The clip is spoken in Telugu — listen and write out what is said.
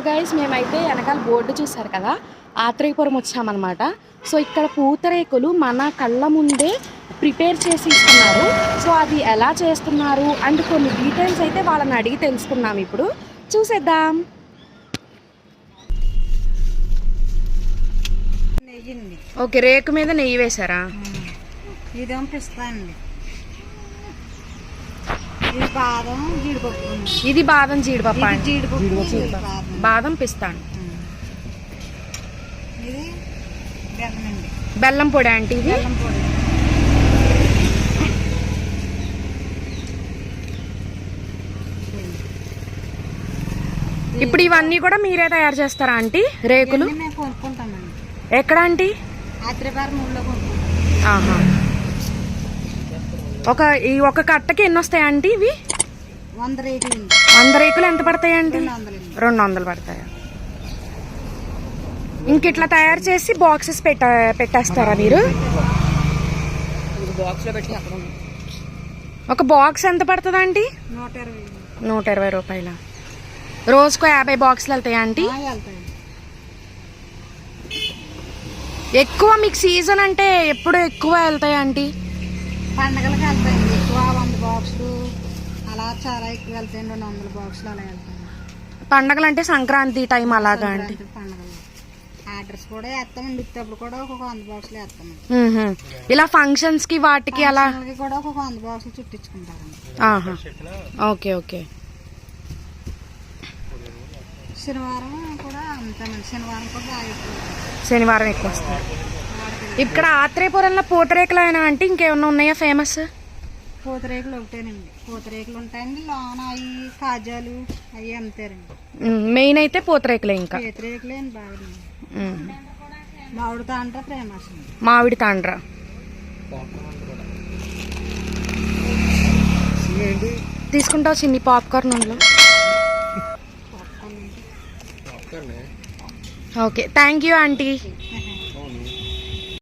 గైస్ మేమైతే వెనకాల బోర్డు చూసారు కదా? ఆత్రేయపురం వచ్చామన్నమాట. సో ఇక్కడ పూతరేకులు మన కళ్ళ ముందే ప్రిపేర్ చేసి ఇస్తున్నారు. సో అది ఎలా చేస్తున్నారు? అండ్ కొన్ని డీటెయిల్స్ అయితే వాళ్ళని అడిగి తెలుసుకున్నాం ఇప్పుడు. చూసేద్దాం. ఓకే రేకు మీద నెయ్యి వేశారా? పిస్తా ఇది జీడిపప్పు అండి. ఇది బాదం జీడిపప్పు. అండి. బాదం. పిస్తాను బెల్లం అండి. బెల్లం పొడి అంటే ఇది? ఇప్పుడు ఇవన్నీ కూడా మీరే తయారు చేస్తారా ఆంటీ? రేకులు? ఎక్కడ ఆంటీ? ఆహా. ఒక ఈ ఒక కట్టకి ఎన్ని వస్తాయి ఆంటీ ఇవి? వంద అండి రేకులు ఎంత పడతాయి ఆంటీ? రెండు వందలు పడతాయా? ఇంక ఇట్లా తయారు చేసి బాక్సెస్ పెట్ట పెట్టేస్తారా మీరు? ఒక బాక్స్ ఎంత పడుతుంది ఆంటీ? నూట ఇరవై. రూపాయల. రోజుకో యాభై బాక్సులు వెళ్తాయి వెళ్తాయండి ఎక్కువ మీకు సీజన్ అంటే ఎప్పుడు ఎక్కువ వెళ్తాయి ఆంటీ? పండగలకి వెళ్తాయండి ఎక్కువ వంద బాక్సులు అలా చాలా ఎక్కువ వెళ్తాయండి రెండు వందల బాక్సులు అలా వెళ్తాయి. పండగలు అంటే సంక్రాంతి టైం అలాగా సంక్రాంతి పండగలు. ఆర్డర్స్ కూడా వేస్తామండి. ఇచ్చేప్పుడు కూడా ఒక్కొక్క వంద బాక్సులు వేస్తామండి. ఇలా ఫంక్షన్స్కి వాటికి అలా కూడా ఒక్కొక్క వంద బాక్సులు చుట్టించుకుంటారండి. ఆహా. Okay okay. శనివారం కూడా అంతేనండి. శనివారం కూడా బాగా ఎక్కువ. శనివారం ఎక్కువ వస్తాయి. ఇక్కడ ఆత్రేయపురంలో పూతరేకులైనా అంటే ఇంకేమన్నా ఉన్నాయా ఫేమస్ పూతరేకులు ఒకటేనండి. పూతరేకులు ఉంటాయండి. లోన అవి కాజాలు అవి అమ్ముతారండి. మెయిన్ అయితే పూతరేకులే ఇంకా. పూతరేకులే బాగా మ్మ్. మామిడి తాండ్ర ఫేమస్ మామిడి తాండ్ర. తీసుకుంటావు చిన్ని పాప్కార్న్ అందులో. Okay thank you aunty